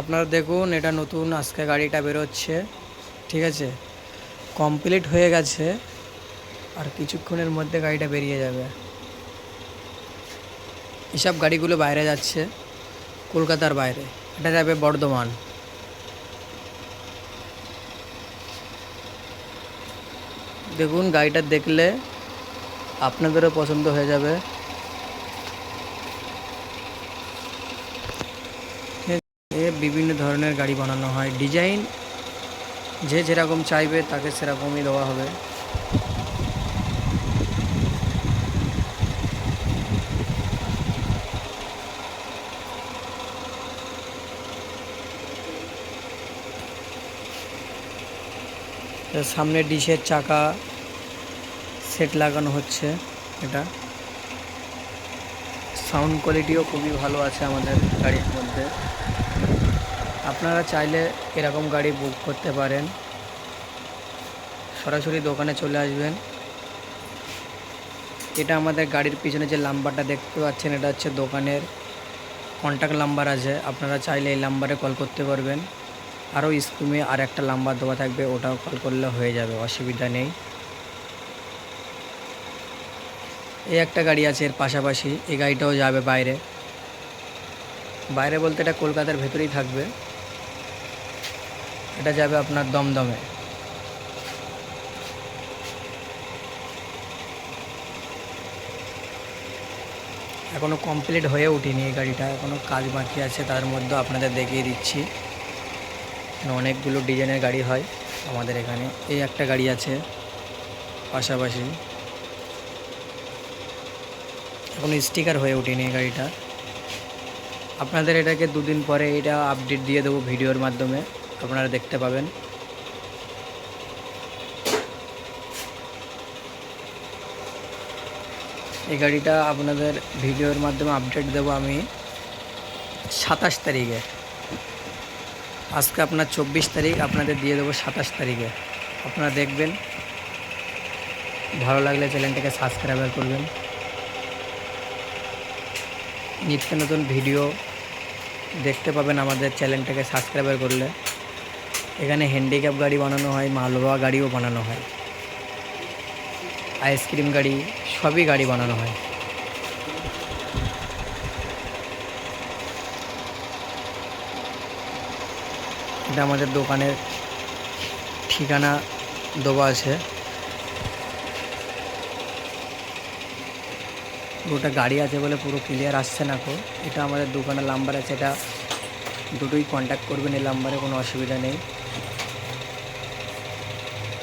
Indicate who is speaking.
Speaker 1: আপনারা দেখুন, এটা নতুন, আজকে গাড়িটা বেরোচ্ছে, ঠিক আছে? কমপ্লিট হয়ে গেছে, আর কিছুক্ষণের মধ্যে গাড়িটা বেরিয়ে যাবে। এসব গাড়িগুলো বাইরে যাচ্ছে, কলকাতার বাইরে। এটা যাবে বর্ধমান। দেখুন, গাড়িটা দেখলে আপনাদেরও পছন্দ হয়ে যাবে। এ বিভিন্ন ধরনের গাড়ি বানানো হয়। ডিজাইন যে যেরকম চাইবে তাকে সেরকমই দেওয়া হবে। সামনে ডিশের চাকা সেট লাগানো হচ্ছে এটা। সাউন্ড কোয়ালিটিও খুবই ভালো আছে আমাদের গাড়ির মধ্যে। আপনারা চাইলে এরকম গাড়ি বুক করতে পারেন। সরাসরি দোকানে চলে আসবেন। এটা আমাদের গাড়ির পিছনে যে নাম্বারটা দেখতে পাচ্ছেন, এটা হচ্ছে দোকানের কন্ট্যাক্ট নাম্বার আছে। আপনারা চাইলে এই নাম্বারে কল করতে পারবেন। আরও স্ক্রিমে আর একটা নাম্বার দেওয়া থাকবে, ওটাও কল করলে হয়ে যাবে, অসুবিধা নেই। এই একটা গাড়ি আছে এর পাশাপাশি, এই গাড়িটাও যাবে বাইরে। বাইরে বলতে এটা কলকাতার ভেতরেই থাকবে। এটা যাবে আপনার দমদমে। এখনও কমপ্লিট হয়ে ওঠেনি এই গাড়িটা এখনও কাজ বাকি আছে, তার মধ্যে আপনাদের দেখিয়ে দিচ্ছি। অনেকগুলো ডিজাইনের গাড়ি হয় আমাদের এখানে, এই একটা গাড়ি আছে পাশাপাশি। এখন স্টিকার হয়ে ওঠেনি এই গাড়িটা। আপনাদের এটাকে দুদিন পরে এটা আপডেট দিয়ে দেবো ভিডিওর মাধ্যমে। আপনারা দেখতে পাবেন। এই গাড়িটা আপনাদের ভিডিওর মাধ্যমে আপডেট দেবো আমি সাতাশ তারিখে। আজকে আপনার চব্বিশ তারিখ, আপনাদের দিয়ে দেবো সাতাশ তারিখে। আপনারা দেখবেন। ভালো লাগলে চ্যানেলটাকে সাবস্ক্রাইবার করবেন। নিত্য নতুন ভিডিও দেখতে পাবেন আমাদের চ্যানেলটাকে সাবস্ক্রাইবার করলে। এখানে হ্যান্ডিক্যাপ গাড়ি বানানো হয় মালবা গাড়িও বানানো হয়। আইসক্রিম গাড়ি, সবই গাড়ি বানানো হয়। এটা আমাদের দোকানের ঠিকানা দেওয়া আছে। গোটা গাড়ি আছে বলে পুরো ক্লিয়ার আসছে না কো এটা আমাদের দোকানের নাম্বার আছে, এটা দুটোই কন্ট্যাক্ট করবেন, এই নাম্বারে কোনো অসুবিধা নেই।